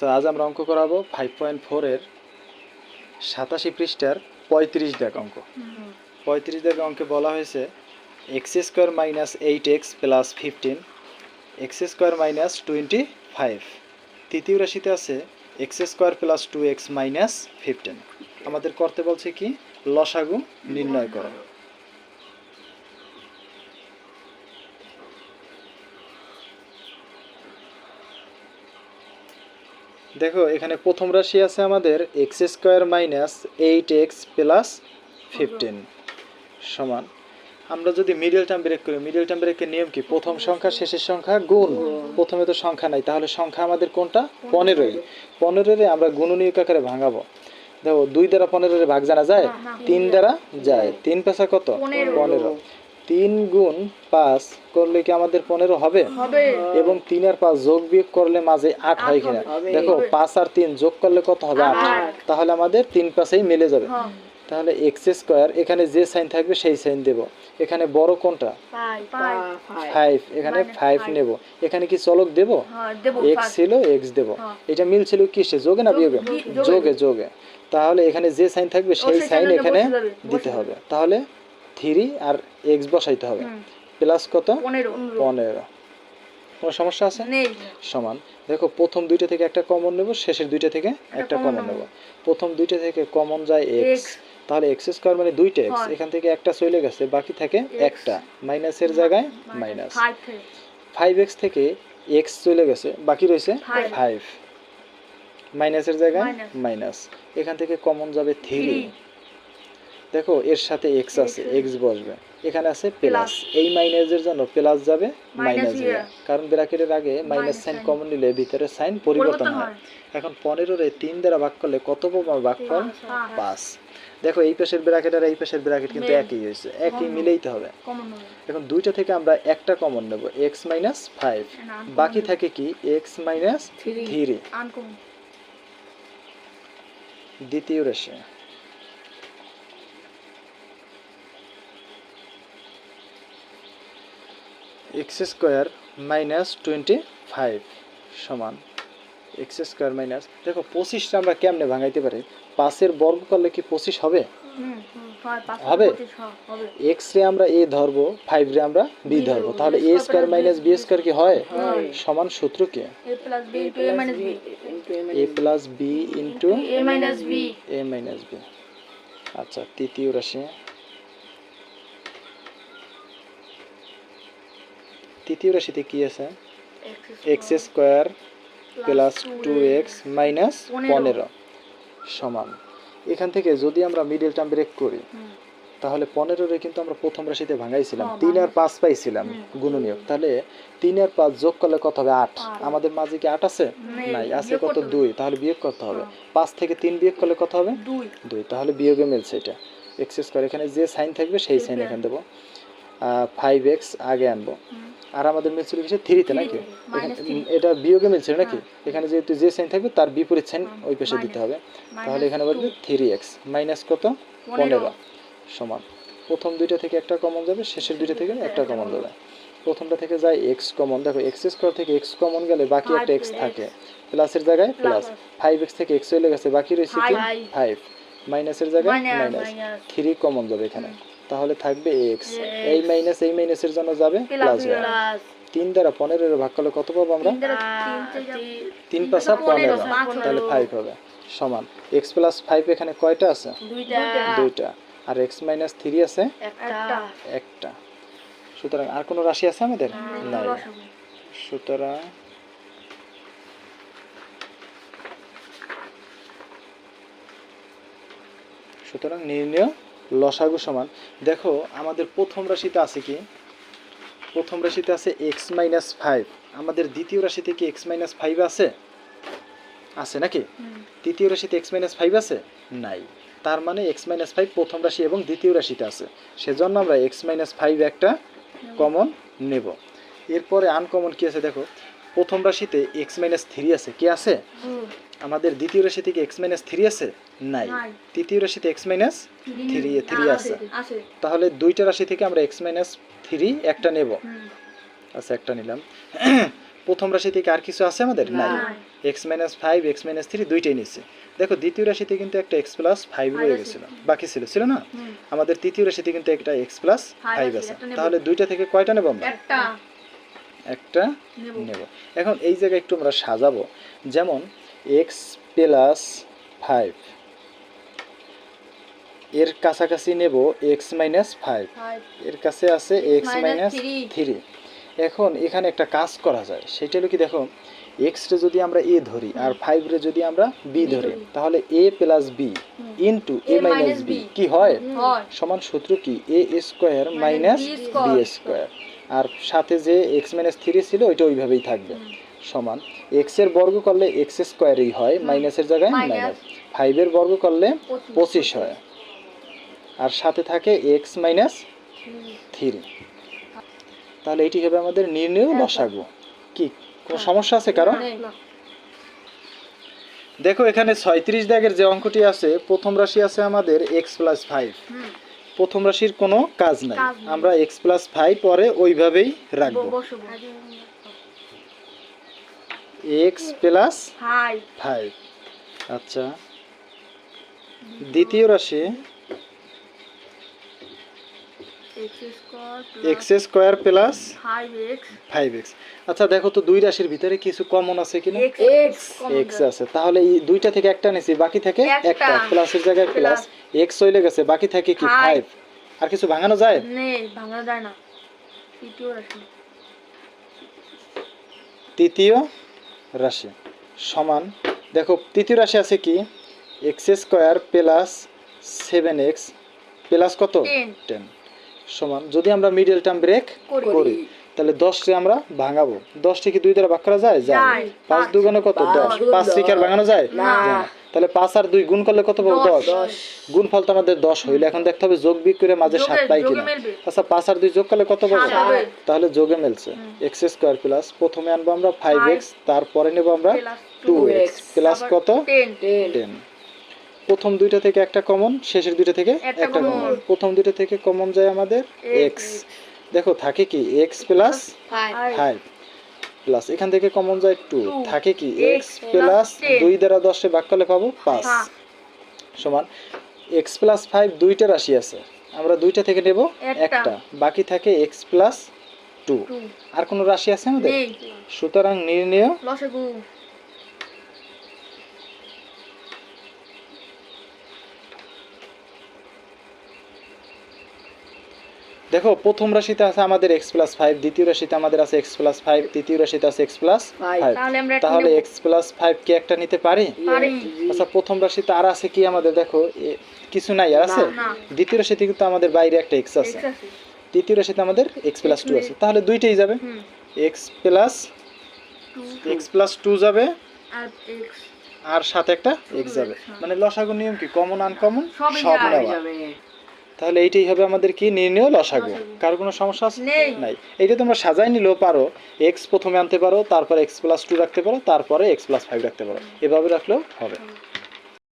আচ্ছা আজ আমরা অঙ্ক করাবো ফাইভ পয়েন্ট ফোরের সাতাশি পৃষ্ঠার পঁয়ত্রিশ দেখ অঙ্ক। পঁয়ত্রিশ দেখ অঙ্কে বলা হয়েছে x square minus eight x plus fifteen x square minus twenty five তৃতীয় রাশিতে আছে x square plus two x minus fifteen আমাদের করতে বলছে কি? লসাগু নির্ণয় করো। দেখো এখানে প্রথম রাশি আছে আমাদের x square minus eight x plus fifteen সমান। আমরা যদি মিডল টার্ম ব্রেক করি মিডল টার্ম ব্রেকের নিয়ম কি? প্রথম সংখ্যা শেষের সংখ্যা গুণ। প্রথমে তো সংখ্যা নাই তাহলে সংখ্যা আমাদের কোনটা? পনেরোই পনেরোরে আমরা গুণনীয়ক আকারে ভাঙাবো। দেখো দুই দ্বারা পনেরোরে ভাগ জানা যায়? তিন দ্বারা যায়। তিন পেশা কত? পনেরো। তিন গুণ পাঁচ করলে কি আমাদের পনেরো হবে? হবে। এবং তিন আর পাঁচ যোগ বিয়োগ করলে মাঝে আট হয় কিনা? দেখো পাঁচ আর তিন যোগ করলে কত হবে? আট। তাহলে আমাদের তিন পাশেই মিলে যাবে। হ্যাঁ। তাহলে এক্স স্কোয়ার এখানে যে সাইন থাকবে সেই সাইন দেব। এখানে বড় কোনটা? ফাইভ এখানে ফাইভ নেব। এখানে কি চলক দেব? হ্যাঁ দেবো এক্স ছিল এক্স দেব। হ্যাঁ। এটা মিল ছিল কিসে? যোগে না বিয়োগে? যোগে। যোগে তাহলে এখানে যে সাইন থাকবে সেই সেই সাইন এখানে দিতে হবে। তাহলে থ্রি আর এক্স বসাইতে হবে। প্লাস কত? পনেরো। কোনো সমস্যা আছে? সমান। দেখো প্রথম দুইটা থেকে একটা কমন নেব শেষের দুইটা থেকে একটা কমন নেব। প্রথম দুইটা থেকে কমন যায় এক্স তাহলে এক্স স্কোয়ার মানে দুইটা এক্স এখান থেকে একটা চলে গেছে বাকি থাকে একটা। মাইনাসের জায়গায় মাইনাস ফাইভ এক্স থেকে এক্স চলে গেছে বাকি রয়েছে ফাইভ মাইনাসের জায়গায় মাইনাস এখান থেকে কমন যাবে থ্রি। দেখো এর সাথে এক্স আছে। এক্স বসবে। এখানে আছে প্লাস। এই মাইনাসের জন্য প্লাস যাবে মাইনাস। যাবে। কারণ ব্র্যাকেটের আগে মাইনাস সাইন কমন নিলে ভিতরে সাইন পরিবর্তন হয়। এখন পনেরোরে তিন দ্বারা ভাগ করলে কত পাবো? ভাগফল পাঁচ। দেখো এই পাশের ব্র্যাকেট আর এই পাশের ব্র্যাকেট কিন্তু একই হয়েছে। একই Common। মিলেইতে হবে। এখন দুইটা থেকে আমরা একটা কমন নেব এক্স মাইনাস ফাইভ বাকি থাকে কি? এক্স মাইনাস থ্রি দ্বিতীয় রাশি। X square minus twenty five সমান এক্স স্কোয়ার মাইনাস। দেখো পঁচিশটা আমরা কেমনে ভাঙাইতে পারি? পাঁচের বর্গ করলে কি পঁচিশ হবে? হয় হবে? এক্স রে আমরা এ ধরবো ফাইভ রে আমরা বি ধরবো। তাহলে A square minus B square কি হয়। সমান সূত্র কি? A plus B into A minus B. আচ্ছা তৃতীয় রাশি। তৃতীয় রাশিতে কি আছে? X square plus two x minus পনেরো। সমান। এখান থেকে যদি আমরা মিডল টার্ম ব্রেক করি। তাহলে পনেরোরে কিন্তু আমরা প্রথম রাশিতে ভাঙাইছিলাম। হ্যাঁ, তিন আর পাঁচ পাইছিলাম। গুণনীয়ক। তাহলে তিন আর পাঁচ যোগ করলে কত হবে? আট। আমাদের মাঝে কি আট আছে? নাই আছে কত? দুই। তাহলে বিয়োগ করতে হবে। হ্যাঁ। পাঁচ থেকে তিন বিয়োগ করলে কত হবে? দুই। তাহলে বিয়োগে মিলছে এটা। এক্স স্কোয়ার এখানে যে সাইন থাকবে সেই সাইন এখানে দেবো। ফাইভ এক্স আগে আনব। আর আমাদের মিলছিল কিসে থ্রিতে নাকি? এটা বিয়োগে মিলছিল নাকি? হ্যাঁ। এখানে যেহেতু যে সাইন থাকবে তার বিপরীত সাইন ওই পাশে দিতে হবে। তাহলে এখানে বলবে থ্রি এক্স মাইনাস কত? পনেরো। সমান। প্রথম দুইটা থেকে একটা কমন যাবে শেষের দুইটা থেকে একটা কমন যাবে। প্রথমটা থেকে যায় এক্স কমন দেখো এক্স স্কোয়ার থেকে এক্স কমন গেলে বাকি একটা এক্স থাকে। প্লাসের জায়গায় প্লাস ফাইভ এক্স থেকে এক্স চলে গেছে বাকি রয়েছে কি? ফাইভ মাইনাসের জায়গায় মাইনাস থ্রি কমন যাবে এখানে। তাহলে থাকবে এক্স এই মাইনাস এই মাইনাসের জন্য যাবে প্লাস প্লাস তিন দ্বারা পনেরো ভাগ করলে কত পাবো আমরা? তিন পাঁচা পনেরো তাহলে ফাইভ হবে। সমান। এক্স প্লাস ফাইভ এখানে কয়টা আছে? দুইটা। দুইটা। আর এক্স মাইনাস থ্রি আছে? একটা। একটা। সুতরাং আর কোনো রাশি আছে আমাদের? নাই। সুতরাং সুতরাং নির্ণয় লসাগু সমান। দেখো আমাদের প্রথম রাশিতে আছে কি? প্রথম রাশিতে আছে এক্স মাইনাস ফাইভ আমাদের দ্বিতীয় রাশিতে কি এক্স মাইনাস ফাইভ আছে? আছে নাকি? তৃতীয় রাশিতে এক্স মাইনাস ফাইভ আছে? নাই। তার মানে এক্স মাইনাস ফাইভ প্রথম রাশি এবং দ্বিতীয় রাশিতে আছে। সেজন্য আমরা এক্স মাইনাস ফাইভ একটা কমন নেব। এরপরে আনকমন কি আছে দেখো? প্রথম রাশিতে এক্স মাইনাস থ্রি আছে। কি আছে। আমাদের দ্বিতীয় রাশি থেকে এক্স মাইনাস থ্রি আছে? নাই। তৃতীয় রাশিতে এক্স মাইনাস থ্রি থ্রি আছে। তাহলে দুইটা রাশি থেকে আমরা এক্স মাইনাস থ্রি একটা নেব। আচ্ছা একটা নিলাম। প্রথম রাশি থেকে আর কিছু আছে আমাদের? নাই। X minus five x minus three দুইটাই নিচ্ছে দেখো দ্বিতীয় রাশিতে কিন্তু একটা এক্স প্লাস ফাইভ রয়ে। গেছিল। বাকি ছিল ছিল না? আমাদের তৃতীয় রাশিতে কিন্তু একটা এক্স প্লাস ফাইভ আছে। তাহলে দুইটা থেকে কয়টা নেব আমরা? একটা। নেব। এখন এই জায়গায় একটু আমরা সাজাবো। যেমন এক্স প্লাস ফাইভ এর কাছাকাছি নেব এক্স মাইনাস ফাইভ এর কাছে আছে এক্স মাইনাস। থ্রি এখন এখানে একটা কাজ করা যায়। সেটা হলো কি দেখো এক্স রে যদি আমরা এ ধরি আর ফাইভ রে যদি আমরা বি B ধরি। তাহলে A plus B. Into A A minus B. কি হয়? সমান সূত্র কি? A square minus B square আর সাথে যে এক্স মাইনাস থ্রি ছিল ওইটা ওইভাবেই থাকবে। সমান। এক্সের বর্গ করলে এক্স স্কোয়ারই হয় মাইনাসের জায়গায়। মাইনাস ফাইভের বর্গ করলে পঁচিশ। হয়। আর সাথে থাকে এক্স মাইনাস থ্রি তাহলে এটি হবে আমাদের নির্ণয় লসাগু। কি? কোনো সমস্যা আছে কারণ দেখো এখানে ছয়ত্রিশ দাগের যে অঙ্কটি আছে প্রথম রাশি আছে আমাদের এক্স প্লাস ফাইভ প্রথম রাশির কোনো কাজ নাই। আমরা এক্স প্লাস ফাইভ পরে ওইভাবেই রাখব। এক্স প্লাস ফাইভ আচ্ছা। দ্বিতীয় রাশি? X square square plus five x আচ্ছা দেখো তো দুই রাশির ভিতরে কিছু কমন আছে কিনা? এক্স এক্স এক্স আছে। তাহলে এই দুইটা থেকে একটা নিছি বাকি থাকে একটা। প্লাসের জায়গায় প্লাস এক্স হইলে গেছে বাকি থাকে কি? ফাইভ আর কিছু ভাঙানো যায়? নেই ভাঙা যায় না। তৃতীয় রাশি। তৃতীয়? রাশি। সমান দেখো তৃতীয় রাশি আছে কি? X square plus seven x plus কত। টেন। সমান যদি আমরা মিডল টার্ম ব্রেক করি। তাহলে দশটি আমরা ভাঙাবো। দশটি কি দুই দ্বারা ভাগ করা যায়? যায় পাঁচ। দুগুণে কত? দশ। পাঁচ শিকার ভাঙানো যায় না। তাহলে পাঁচ আর দুই গুণ করলে কত পাবো? দশ। গুণ ফল তো আমাদের দশ হইলে। এখন দেখতে হবে যোগ বিয়োগ করে মাঝে সাত পাই কিনা। আচ্ছা পাঁচ আর দুই যোগ করলে কত পাবো? তাহলে যোগে মিলছে। এক্স স্কোয়ার প্লাস প্রথমে আনব আমরা ফাইভ এক্স তারপরে নেব আমরা টু এক্স প্লাস কত? টেন প্রথম দুইটা থেকে একটা কমন শেষের দুইটা থেকে একটা কমন প্রথম দুইটা থেকে কমন যায় আমাদের এক্স দেখো থাকে কি? এক্স প্লাস ফাইভ প্লাস এখান থেকে কমন যায় টু থাকে কি? এক্স প্লাস দুই দ্বারা দশে ভাগ করলে পাবো পাঁচ। পাঁচ। সমান। এক্স প্লাস ফাইভ দুইটা রাশি আছে। আমরা দুইটা থেকে নেব একটা। বাকি থাকে এক্স প্লাস টু টু আর কোনো রাশি আছে আমাদের? সুতরাং নির্ণয় দেখো প্রথম রাশিতে আছে আমাদের এক্স প্লাস ফাইভ দ্বিতীয় রাশিতে আমাদের আছে এক্স প্লাস ফাইভ তৃতীয় রাশিতে আছে এক্স প্লাস ফাইভ তাহলে। এক্স প্লাস ফাইভ কি একটা নিতে পারি? পারি। আচ্ছা প্রথম রাশিতে আর আছে কি আমাদের? দেখো কিছু নাই আর আছে? দ্বিতীয় রাশিতে কিন্তু আমাদের বাইরে একটা এক্স আছে। তৃতীয় রাশিতে আমাদের এক্স প্লাস টু আছে। তাহলে দুইটাই যাবে। X plus x plus two যাবে। আর সাথে একটা এক্স যাবে। হ্যাঁ। মানে লসাগু নিয়ম কি? কমন আনকমন সব। নেওয়া। তাহলে এইটাই হবে আমাদের কি? নির্ণয় লসাগু। কার। কোনো সমস্যা আছে? নাই। এইটা তোমরা সাজাই নিলেও পারো। এক্স প্রথমে আনতে পারো তারপরে এক্স প্লাস টু রাখতে পারো তারপরে এক্স প্লাস ফাইভ রাখতে পারো। এভাবে রাখলেও হবে।